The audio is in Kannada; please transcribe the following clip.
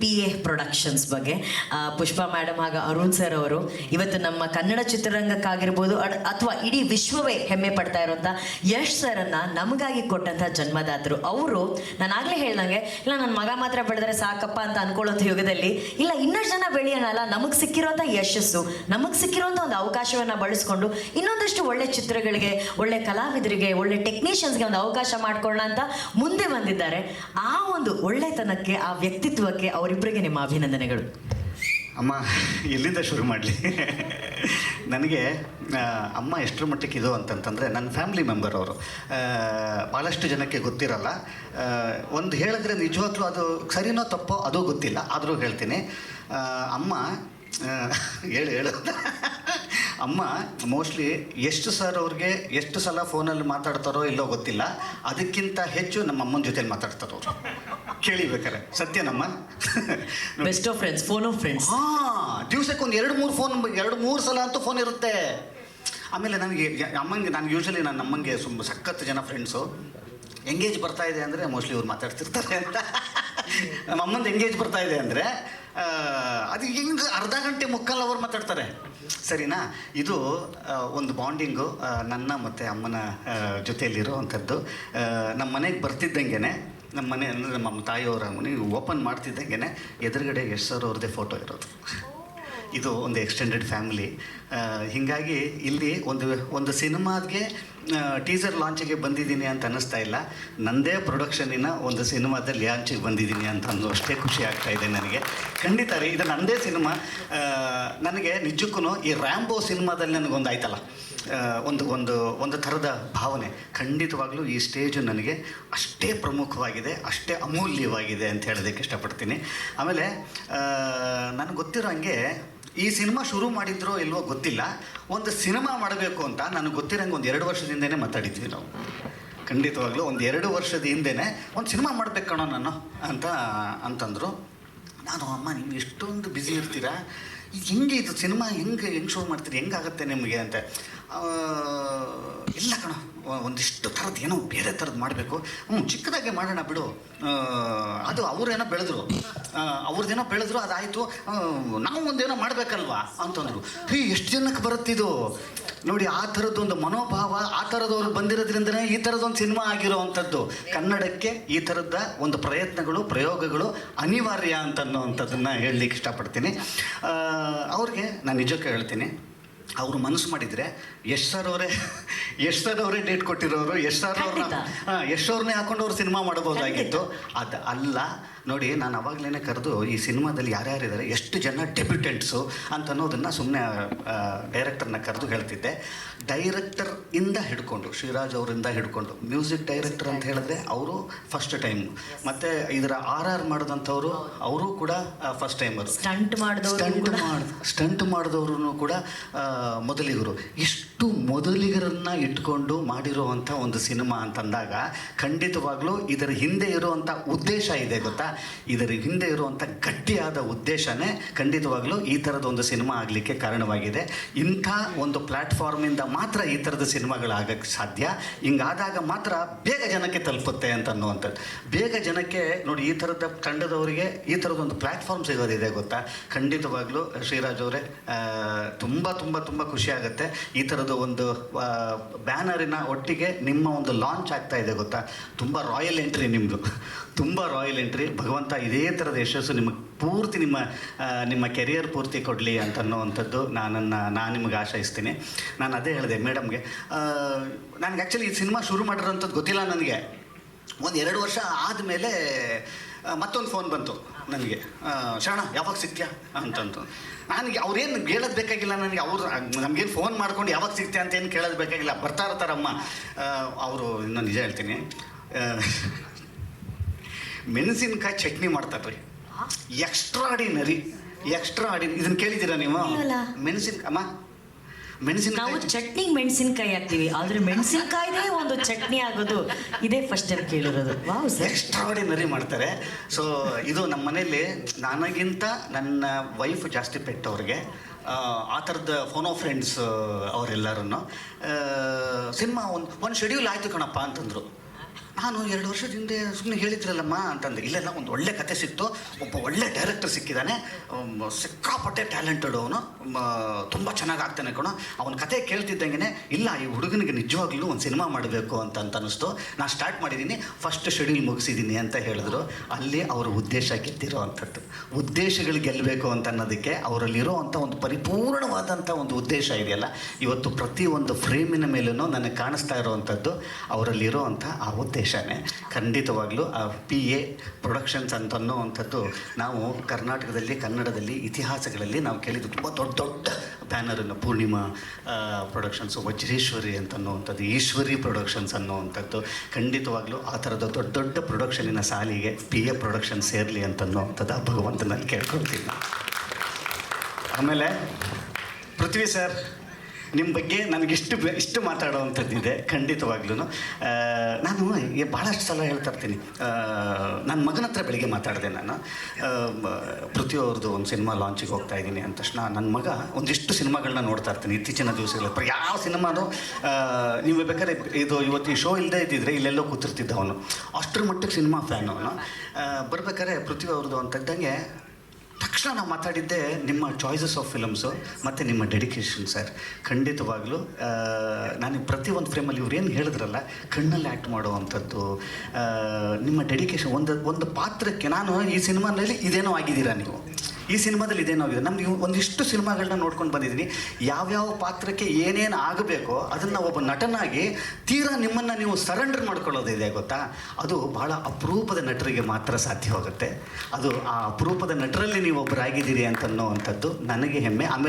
ಪಿ ಎ ಪ್ರೊಡಕ್ಷನ್ಸ್ ಬಗ್ಗೆ. ಪುಷ್ಪಾ ಮೇಡಮ್ ಹಾಗೂ ಅರುಣ್ ಸರ್ ಅವರು, ಇವತ್ತು ನಮ್ಮ ಕನ್ನಡ ಚಿತ್ರರಂಗಕ್ಕಾಗಿರ್ಬೋದು ಅಥವಾ ಇಡೀ ವಿಶ್ವವೇ ಹೆಮ್ಮೆ ಪಡ್ತಾ ಇರುವಂಥ ಯಶ್ ಸರ್ ಅನ್ನ ನಮಗಾಗಿ ಕೊಟ್ಟಂತ ಜನ್ಮದಾತರು. ಅವರು, ನಾನು ಆಗಲೇ ಹೇಳ್ದಂಗೆ, ಇಲ್ಲ ನನ್ನ ಮಗ ಮಾತ್ರ ಬೆಳೆದ್ರೆ ಸಾಕಪ್ಪ ಅಂತ ಅನ್ಕೊಳ್ಳೋಂಥ ಯುಗದಲ್ಲಿ, ಇಲ್ಲ, ಇನ್ನಷ್ಟು ಜನ ಬೆಳೆಯೋಣಲ್ಲ, ನಮಗೆ ಸಿಕ್ಕಿರೋಂಥ ಯಶಸ್ಸು, ನಮಗೆ ಸಿಕ್ಕಿರೋಂಥ ಒಂದು ಅವಕಾಶವನ್ನ ಬಳಸ್ಕೊಂಡು ಇನ್ನೊಂದಷ್ಟು ಒಳ್ಳೆ ಚಿತ್ರಗಳಿಗೆ, ಒಳ್ಳೆ ಕಲಾವಿದರಿಗೆ, ಒಳ್ಳೆ ಟೆಕ್ನಿಷಿಯನ್ಸ್ಗೆ ಒಂದು ಅವಕಾಶ ಮಾಡ್ಕೊಳ್ಳೋಣ ಅಂತ ಮುಂದೆ ಬಂದಿದ್ದಾರೆ. ಆ ಒಂದು ಒಳ್ಳೆತನಕ್ಕೆ, ಆ ವ್ಯಕ್ತಿತ್ವಕ್ಕೆ ಅವರಿಬ್ಬರಿಗೆ ನಿಮ್ಮ ಅಭಿನಂದನೆಗಳು. ಅಮ್ಮ, ಎಲ್ಲಿಂದ ಶುರು ಮಾಡಲಿ? ನನಗೆ ಅಮ್ಮ ಎಷ್ಟರ ಮಟ್ಟಕ್ಕೆ ಇದು ಅಂತಂತಂದರೆ ನನ್ನ ಫ್ಯಾಮಿಲಿ ಮೆಂಬರ್ ಅವರು. ಭಾಳಷ್ಟು ಜನಕ್ಕೆ ಗೊತ್ತಿರಲ್ಲ. ಒಂದು ಹೇಳಿದ್ರೆ ನಿಜವಾಗ್ಲೂ ಅದು ಸರಿನೋ ತಪ್ಪೋ ಅದು ಗೊತ್ತಿಲ್ಲ. ಆದರೂ ಹೇಳ್ತೀನಿ. ಅಮ್ಮ ಹೇಳು ಹೇಳು. ಅಮ್ಮ ಮೋಸ್ಟ್ಲಿ ಎಷ್ಟು ಸರ್ ಅವ್ರಿಗೆ ಎಷ್ಟು ಸಲ ಫೋನಲ್ಲಿ ಮಾತಾಡ್ತಾರೋ ಇಲ್ಲೋ ಗೊತ್ತಿಲ್ಲ. ಅದಕ್ಕಿಂತ ಹೆಚ್ಚು ನಮ್ಮ ಅಮ್ಮನ ಜೊತೆಲಿ ಮಾತಾಡ್ತಾರೋ ಅವರು. ಕೇಳಿಬೇಕಾರೆ ಸತ್ಯನಮ್ಮ? Best of friends phone of friends ಹಾಂ ದಿವ್ಸಕ್ಕೆ ಒಂದು ಎರಡು ಮೂರು ಫೋನ್ ಎರಡು ಮೂರು ಸಲ ಅಂತೂ ಫೋನ್ ಇರುತ್ತೆ. ಆಮೇಲೆ ನನಗೆ ಅಮ್ಮಂಗೆ ನಾನು ಯೂಶಲಿ ನಾನು ಅಮ್ಮಂಗೆ ತುಂಬ ಸಖತ್ತು ಜನ ಫ್ರೆಂಡ್ಸು ಎಂಗೇಜ್ ಬರ್ತಾ ಇದೆ ಅಂದರೆ ಮೋಸ್ಟ್ಲಿ ಇವ್ರು ಮಾತಾಡ್ತಿರ್ತಾರೆ ಅಂತ. ನಮ್ಮ ಅಮ್ಮಂದು ಎಂಗೇಜ್ ಬರ್ತಾ ಇದೆ ಅಂದರೆ ಅದು ಹಿಂಗೆ ಅರ್ಧ ಗಂಟೆ ಮುಕ್ಕಾಲು ಅವ್ರು ಮಾತಾಡ್ತಾರೆ. ಸರಿನಾ? ಇದು ಒಂದು ಬಾಂಡಿಂಗು ನನ್ನ ಮತ್ತು ಅಮ್ಮನ ಜೊತೆಯಲ್ಲಿರೋ ಅಂಥದ್ದು. ನಮ್ಮ ಮನೆಗೆ ಬರ್ತಿದ್ದಂಗೆ ನಮ್ಮ ಮನೆ ಅಂದರೆ ನಮ್ಮ ತಾಯಿಯವರ ಮನೆ ಓಪನ್ ಮಾಡ್ತಿದ್ದಂಗೆ ಎದುರುಗಡೆ ಯಶ್ ಸರ್ ಅವ್ರದ್ದೇ ಫೋಟೋ ಇರೋದು. ಇದು ಒಂದು ಎಕ್ಸ್ಟೆಂಡೆಡ್ ಫ್ಯಾಮಿಲಿ. ಹೀಗಾಗಿ ಇಲ್ಲಿ ಒಂದು ಒಂದು ಸಿನಿಮಾಗೆ ಟೀಸರ್ ಲಾಂಚಿಗೆ ಬಂದಿದ್ದೀನಿ ಅಂತ ಅನ್ನಿಸ್ತಾ ಇಲ್ಲ. ನನ್ನದೇ ಪ್ರೊಡಕ್ಷನಿನ ಒಂದು ಸಿನಿಮಾದಲ್ಲಿ ಲಾಂಚಿಗೆ ಬಂದಿದ್ದೀನಿ ಅಂತ ಅಂದು ಅಷ್ಟೇ ಖುಷಿ ಆಗ್ತಾ ಇದೆ ನನಗೆ. ಖಂಡಿತ ರೀ, ಇದು ನನ್ನದೇ ಸಿನಿಮಾ. ನನಗೆ ನಿಜಕ್ಕೂ ಈ ರ್ಯಾಂಬೋ ಸಿನಿಮಾದಲ್ಲಿ ನನಗೊಂದು ಆಯ್ತಲ್ಲ. ಒಂದು ಒಂದು ಒಂದು ಥರದ ಭಾವನೆ. ಖಂಡಿತವಾಗಲೂ ಈ ಸ್ಟೇಜು ನನಗೆ ಅಷ್ಟೇ ಪ್ರಮುಖವಾಗಿದೆ, ಅಷ್ಟೇ ಅಮೂಲ್ಯವಾಗಿದೆ ಅಂತ ಹೇಳೋದಕ್ಕೆ ಇಷ್ಟಪಡ್ತೀನಿ. ಆಮೇಲೆ ನನಗೆ ಗೊತ್ತಿರೋ ಹಂಗೆ ಈ ಸಿನಿಮಾ ಶುರು ಮಾಡಿದ್ರೋ ಇಲ್ವೋ ಗೊತ್ತಿಲ್ಲ. ಒಂದು ಸಿನಿಮಾ ಮಾಡಬೇಕು ಅಂತ ನನಗೆ ಗೊತ್ತಿರಂಗೆ ಒಂದು ಎರಡು ವರ್ಷದಿಂದನೇ ಮಾತಾಡಿದ್ವಿ ನಾವು. ಖಂಡಿತವಾಗ್ಲೂ ಒಂದು ಎರಡು ವರ್ಷದ ಹಿಂದೆನೇ ಒಂದು ಸಿನಿಮಾ ಮಾಡ್ಬೇಕು ಕಣೋ ನಾನು ಅಂತ, ಅಂತಂದರು. ನಾನು ಅಮ್ಮ, ನೀವು ಎಷ್ಟೊಂದು ಬ್ಯುಸಿ ಇರ್ತೀರಾ? ಇದು ಹೆಂಗೆ ಇದು ಸಿನಿಮಾ ಹೆಂಗೆ ಹೆಂಗೆ ಶೋ ಮಾಡ್ತೀರಿ, ಹೆಂಗಾಗತ್ತೆ ನಿಮಗೆ ಅಂತ? ಇಲ್ಲ ಕಣ ಒಂದಿಷ್ಟು ಥರದ್ದು ಏನೋ ಬೇರೆ ಥರದ್ದು ಮಾಡಬೇಕು. ಹ್ಞೂ ಚಿಕ್ಕದಾಗೆ ಮಾಡೋಣ ಬಿಡು. ಅದು ಅವ್ರೇನೋ ಬೆಳೆದ್ರು. ಅವ್ರದ್ದೇನೋ ಬೆಳೆದ್ರು, ಅದಾಯಿತು. ನಾವು ಒಂದೇನೋ ಮಾಡಬೇಕಲ್ವಾ? ಅಂತಂದರು. ಹೇ, ಎಷ್ಟು ಜನಕ್ಕೆ ಬರುತ್ತಿದು ನೋಡಿ, ಆ ಥರದ್ದೊಂದು ಮನೋಭಾವ, ಆ ಥರದವ್ರು ಬಂದಿರೋದ್ರಿಂದನೇ ಈ ಥರದೊಂದು ಸಿನಿಮಾ ಆಗಿರೋವಂಥದ್ದು. ಕನ್ನಡಕ್ಕೆ ಈ ಥರದ ಒಂದು ಪ್ರಯತ್ನಗಳು, ಪ್ರಯೋಗಗಳು ಅನಿವಾರ್ಯ ಅಂತ ಅನ್ನೋವಂಥದ್ದನ್ನು ಹೇಳಲಿಕ್ಕೆ ಇಷ್ಟಪಡ್ತೀನಿ. ಅವ್ರಿಗೆ ನಾನು ನಿಜಕ್ಕೆ ಹೇಳ್ತೀನಿ. ಅವರು ಮನಸ್ಸು ಮಾಡಿದರೆ ಯಶ್ ಸರ್ ಅವರೇ ಯಶ್ ಸರ್ ಅವರೇ ಡೇಟ್ ಕೊಟ್ಟಿರೋರು ಯಶ್ ಸರ್ ಅವ್ರನ್ನ. ಹಾಂ ಯಶ್ ಅವ್ರನ್ನೇ ಹಾಕೊಂಡು ಅವ್ರು ಸಿನಿಮಾ ಮಾಡ್ಬೋದಾಗಿತ್ತು ಅದು ಅಲ್ಲ ನೋಡಿ ನಾನು ಅವಾಗಲೇ ಕರೆದು ಈ ಸಿನಿಮಾದಲ್ಲಿ ಯಾರ್ಯಾರಿದ್ದಾರೆ ಎಷ್ಟು ಜನ ಡೆಬ್ಯುಟೆಂಟ್ಸು ಅಂತ ಅನ್ನೋದನ್ನು ಸುಮ್ಮನೆ ಡೈರೆಕ್ಟರ್ನ ಕರೆದು ಹೇಳ್ತಿದ್ದೆ. ಡೈರೆಕ್ಟರ್ ಇಂದ ಹಿಡ್ಕೊಂಡು ಶ್ರೀರಾಜ್ ಅವರಿಂದ ಹಿಡ್ಕೊಂಡು ಮ್ಯೂಸಿಕ್ ಡೈರೆಕ್ಟರ್ ಅಂತ ಹೇಳಿದ್ರೆ ಅವರು ಫಸ್ಟ್ ಟೈಮ್ ಮತ್ತು ಇದರ ಆರ್ ಆರ್ ಮಾಡಿದಂಥವ್ರು ಅವರು ಕೂಡ ಫಸ್ಟ್ ಟೈಮರು ಸ್ಟಂಟ್ ಮಾಡಿದವರು ಸ್ಟಂಟ್ ಮಾಡಿದವರು ಕೂಡ ಮೊದಲಿಗರು. ಇಷ್ಟು ಮೊದಲಿಗರನ್ನು ಇಟ್ಕೊಂಡು ಮಾಡಿರುವಂಥ ಒಂದು ಸಿನಿಮಾ ಅಂತಂದಾಗ ಖಂಡಿತವಾಗ್ಲೂ ಇದರ ಹಿಂದೆ ಇರುವಂಥ ಉದ್ದೇಶ ಇದೆ ಗೊತ್ತಾ? ಇದರ ಹಿಂದೆ ಇರುವಂಥ ಗಟ್ಟಿಯಾದ ಉದ್ದೇಶನೇ ಖಂಡಿತವಾಗ್ಲೂ ಈ ಥರದ ಒಂದು ಸಿನಿಮಾ ಆಗಲಿಕ್ಕೆ ಕಾರಣವಾಗಿದೆ. ಇಂಥ ಒಂದು ಪ್ಲ್ಯಾಟ್ಫಾರ್ಮಿಂದ ಮಾತ್ರ ಈ ಥರದ ಸಿನಿಮಾಗಳಾಗಕ್ಕೆ ಸಾಧ್ಯ. ಹಿಂಗಾದಾಗ ಮಾತ್ರ ಬೇಗ ಜನಕ್ಕೆ ತಲುಪುತ್ತೆ ಅಂತ ಅನ್ನುವಂಥದ್ದು ಬೇಗ ಜನಕ್ಕೆ ನೋಡಿ ಈ ಥರದ ತಂಡದವರಿಗೆ ಈ ಥರದ ಒಂದು ಪ್ಲ್ಯಾಟ್ಫಾರ್ಮ್ ಸಿಗೋದಿದೆ ಗೊತ್ತಾ? ಖಂಡಿತವಾಗ್ಲೂ ಶ್ರೀರಾಜ್ ಅವರೇ ತುಂಬ ತುಂಬ ತುಂಬ ಖುಷಿ ಆಗುತ್ತೆ. ಈ ಥರದ ಒಂದು ಬ್ಯಾನರಿನ ಒಟ್ಟಿಗೆ ನಿಮ್ಮ ಒಂದು ಲಾಂಚ್ ಆಗ್ತಾ ಇದೆ ಗೊತ್ತಾ? ತುಂಬ ರಾಯಲ್ ಎಂಟ್ರಿ ನಿಮ್ಮದು ತುಂಬ ರಾಯಲ್ ಎಂಟ್ರಿ. ಭಗವಂತ ಇದೇ ಥರದ ಯಶಸ್ಸು ನಿಮಗೆ ಪೂರ್ತಿ ನಿಮ್ಮ ನಿಮ್ಮ ಕೆರಿಯರ್ ಪೂರ್ತಿ ಕೊಡಲಿ ಅಂತ ಅನ್ನೋವಂಥದ್ದು ನಾನನ್ನು, ನಾನು ನಿಮಗೆ ಆಶಯಿಸ್ತೀನಿ. ನಾನು ಅದೇ ಹೇಳಿದೆ ಮೇಡಮ್ಗೆ. ನನಗೆ ಆ್ಯಕ್ಚುಲಿ ಈ ಸಿನಿಮಾ ಶುರು ಮಾಡಿರೋಂಥದ್ದು ಗೊತ್ತಿಲ್ಲ ನನಗೆ. ಒಂದು ಎರಡು ವರ್ಷ ಆದಮೇಲೆ ಮತ್ತೊಂದು ಫೋನ್ ಬಂತು. ನನಗೆ ಶರಣ ಯಾವಾಗ ಸಿಗ್ತೀಯಾ? ಅಂತಂತ. ನನಗೆ ಅವ್ರೇನು ಹೇಳೋದು ಬೇಕಾಗಿಲ್ಲ ನನಗೆ ಅವ್ರು ನಮಗೇನು ಫೋನ್ ಮಾಡ್ಕೊಂಡು ಯಾವಾಗ ಸಿಗ್ತೀಯ ಅಂತ ಏನು ಕೇಳೋದು ಬೇಕಾಗಿಲ್ಲ ಬರ್ತಾ ಇರ್ತಾರಮ್ಮ. ಅವರು ಇನ್ನೂ ನಿಜ ಹೇಳ್ತೀನಿ. ಮೆಣಸಿನ್ಕಾಯಿ ಚಟ್ನಿ ಮಾಡ್ತಾರೆ ಎಕ್ಸ್ಟ್ರಾ ಆರ್ಡಿನರಿ ಎಕ್ಸ್ಟ್ರಾ ಆರ್ಡಿನ ಇದನ್ನು ಕೇಳಿದ್ದೀರಾ ನೀವು? ಮೆಣಸಿನ್ಕಾಯಿ ಮೆಣಸಿನ ಅಮ್ಮ. ನಾವು ಮೆಣಸಿನಕಾಯಿ ಚಟ್ನಿಗೆ ಮೆಣಸಿನ್ಕಾಯಿ ಹಾಕ್ತೀವಿ. ಆದ್ರೆ ಮೆಣಸಿನ್ಕಾಯಿನೇ ಒಂದು ಚಟ್ನಿ ಆಗೋದು ಇದೇ first time ಕೇಳಿರೋದು. Wow sir. Extraordinary ಮಾಡ್ತಾರೆ. ಸೊ ಇದು ನಮ್ಮ ಮನೆಯಲ್ಲಿ ನನಗಿಂತ ನನ್ನ ವೈಫ್ ಜಾಸ್ತಿ ಪೆಟ್ ಅವ್ರಿಗೆ ಆ, ಆ ಥರದ ಫೋನೋ ಫ್ರೆಂಡ್ಸ್ ಅವರೆಲ್ಲರೂ ಸಿನಿಮಾ ಒಂದು ಒಂದು ಶೆಡ್ಯೂಲ್ ಆಯಿತು ಕಣಪ್ಪ ಅಂತಂದರು. ನಾನು ಎರಡು ವರ್ಷದ ಹಿಂದೆ ಸುಮ್ಮನೆ ಹೇಳಿದ್ರಲ್ಲಮ್ಮ ಅಂತಂದೆ. ಇಲ್ಲೆಲ್ಲ ಒಂದು ಒಳ್ಳೆ ಕತೆ ಸಿಕ್ತು. ಒಬ್ಬ ಒಳ್ಳೆ ಡೈರೆಕ್ಟರ್ ಸಿಕ್ಕಿದ್ದಾನೆ ಸಿಕ್ಕಾಪಟ್ಟೆ ಟ್ಯಾಲೆಂಟೆಡ್ ಅವನು. ತುಂಬ ಚೆನ್ನಾಗಿ ಆಗ್ತಾನೆ ಕಣ. ಅವನ ಕತೆ ಕೇಳ್ತಿದ್ದಂಗೆ ಇಲ್ಲ, ಈ ಹುಡುಗನಿಗೆ ನಿಜವಾಗ್ಲೂ ಒಂದು ಸಿನಿಮಾ ಮಾಡಬೇಕು ಅಂತ ಅಂತ ಅನ್ನಿಸ್ತು. ನಾನು ಸ್ಟಾರ್ಟ್ ಮಾಡಿದ್ದೀನಿ ಫಸ್ಟ್ ಶೆಡ್ಯೂಲ್ ಮುಗಿಸಿದ್ದೀನಿ ಅಂತ ಹೇಳಿದ್ರು. ಅಲ್ಲಿ ಅವರ ಉದ್ದೇಶ ಗೆದ್ದಿರೋ ಅಂಥದ್ದು. ಉದ್ದೇಶಗಳು ಗೆಲ್ಲಬೇಕು ಅಂತ ಅನ್ನೋದಕ್ಕೆ ಅವರಲ್ಲಿರೋ ಅಂಥ ಒಂದು ಪರಿಪೂರ್ಣವಾದಂಥ ಒಂದು ಉದ್ದೇಶ ಇದೆಯಲ್ಲ, ಇವತ್ತು ಪ್ರತಿಯೊಂದು ಫ್ರೇಮಿನ ಮೇಲೂ ನನಗೆ ಕಾಣಿಸ್ತಾ ಇರೋವಂಥದ್ದು. ಅವರಲ್ಲಿರೋ ಅಂಥ ಆ ಉದ್ದೇಶನೇ ಖಂಡಿತವಾಗ್ಲೂ ಆ ಪಿ ಎ ಪ್ರೊಡಕ್ಷನ್ಸ್ ಅಂತ ಅನ್ನೋವಂಥದ್ದು ನಾವು ಕರ್ನಾಟಕದಲ್ಲಿ, ಕನ್ನಡದಲ್ಲಿ, ಇತಿಹಾಸಗಳಲ್ಲಿ ನಾವು ಕೇಳಿದ್ದು ತುಂಬ ದೊಡ್ಡ ದೊಡ್ಡ ಬ್ಯಾನರನ್ನು ಪೂರ್ಣಿಮಾ ಪ್ರೊಡಕ್ಷನ್ಸು ವಜ್ರೇಶ್ವರಿ ಅಂತ ಅನ್ನೋವಂಥದ್ದು ಈಶ್ವರಿ ಪ್ರೊಡಕ್ಷನ್ಸ್ ಅನ್ನೋವಂಥದ್ದು ಖಂಡಿತವಾಗ್ಲೂ ಆ ಥರದ ದೊಡ್ಡ ದೊಡ್ಡ ಪ್ರೊಡಕ್ಷನಿನ ಸಾಲಿಗೆ ಪಿ ಎ ಪ್ರೊಡಕ್ಷನ್ ಸೇರಲಿ ಅಂತ ಅನ್ನೋವಂಥದ್ದು ಆ ಭಗವಂತನಲ್ಲಿ ಕೇಳ್ಕೊಳ್ತೀನಿ. ಆಮೇಲೆ, ಪೃಥ್ವಿ ಸರ್ ನಿಮ್ಮ ಬಗ್ಗೆ ನನಗಿಷ್ಟು ಇಷ್ಟು ಮಾತಾಡೋವಂಥದ್ದಿದೆ ಖಂಡಿತವಾಗ್ಲೂ ನಾನು ಭಾಳಷ್ಟು ಸಲ ಹೇಳ್ತಾ ಇರ್ತೀನಿ. ನನ್ನ ಮಗನ ಹತ್ರ ಬೆಳಿಗ್ಗೆ ಮಾತಾಡಿದೆ ನಾನು. ಪೃಥ್ವಿಯವ್ರದ್ದು ಒಂದು ಸಿನಿಮಾ ಲಾಂಚಿಗೆ ಹೋಗ್ತಾ ಇದ್ದೀನಿ ಅಂದ ತಕ್ಷಣ ನನ್ನ ಮಗ ಒಂದಿಷ್ಟು ಸಿನಿಮಾಗಳನ್ನ ನೋಡ್ತಾ ಇರ್ತೀನಿ ಇತ್ತೀಚಿನ ದಿವಸಗಳ ಯಾವ ಸಿನಿಮಾನು ನೀವು ಬೇಕಾದ್ರೆ ಇದು ಇವತ್ತು ಈ ಶೋ ಇಲ್ಲದೇ ಇದ್ದಿದ್ರೆ ಇಲ್ಲೆಲ್ಲೋ ಕೂತಿರ್ತಿದ್ದ ಅವನು. ಅಷ್ಟರ ಮಟ್ಟಕ್ಕೆ ಸಿನಿಮಾ ಫ್ಯಾನ್ ಅವನು. ಬರ್ಬೇಕಾದ್ರೆ ಪೃಥ್ವಿ ಅವ್ರದ್ದು ಅಂತ ಇದ್ದಂಗೆ ತಕ್ಷಣ ನಾವು ಮಾತಾಡಿದ್ದೆ ನಿಮ್ಮ ಚಾಯ್ಸಸ್ ಆಫ್ ಫಿಲಮ್ಸು ಮತ್ತು ನಿಮ್ಮ ಡೆಡಿಕೇಶನ್ ಸರ್ ಖಂಡಿತವಾಗ್ಲೂ ನಾನು ಪ್ರತಿ ಒಂದು ಫ್ರೇಮಲ್ಲಿ ಇವ್ರು ಏನು ಹೇಳಿದ್ರಲ್ಲ, ಕಣ್ಣಲ್ಲಿ ಆ್ಯಕ್ಟ್ ಮಾಡುವಂಥದ್ದು ನಿಮ್ಮ ಡೆಡಿಕೇಶನ್ ಒಂದು ಒಂದು ಪಾತ್ರಕ್ಕೆ ನಾನು ಈ ಸಿನಿಮಾನಲ್ಲಿ ಇದೇನೋ ಆಗಿದ್ದೀರಾ ನೀವು? ಈ ಸಿನಿಮಾದಲ್ಲಿ ಇದೇನೋ ನಾವು ನಮ್ಗೆ ಒಂದಿಷ್ಟು ಸಿನಿಮಾಗಳನ್ನ ನೋಡ್ಕೊಂಡು ಬಂದಿದ್ದೀನಿ ಯಾವ್ಯಾವ ಪಾತ್ರಕ್ಕೆ ಏನೇನು ಆಗಬೇಕೋ ಅದನ್ನು ಒಬ್ಬ ನಟನಾಗಿ ತೀರಾ ನಿಮ್ಮನ್ನು ನೀವು ಸರೆಂಡರ್ ಮಾಡ್ಕೊಳ್ಳೋದಿದೆ ಗೊತ್ತಾ? ಅದು ಬಹಳ ಅಪರೂಪದ ನಟರಿಗೆ ಮಾತ್ರ ಸಾಧ್ಯವಾಗುತ್ತೆ ಅದು ಆ ಅಪರೂಪದ ನಟರಲ್ಲಿ ನೀವು ಒಬ್ಬರಾಗಿದ್ದೀರಿ ಅಂತ ಅನ್ನೋವಂಥದ್ದು ನನಗೆ ಹೆಮ್ಮೆ. ಆಮೇಲೆ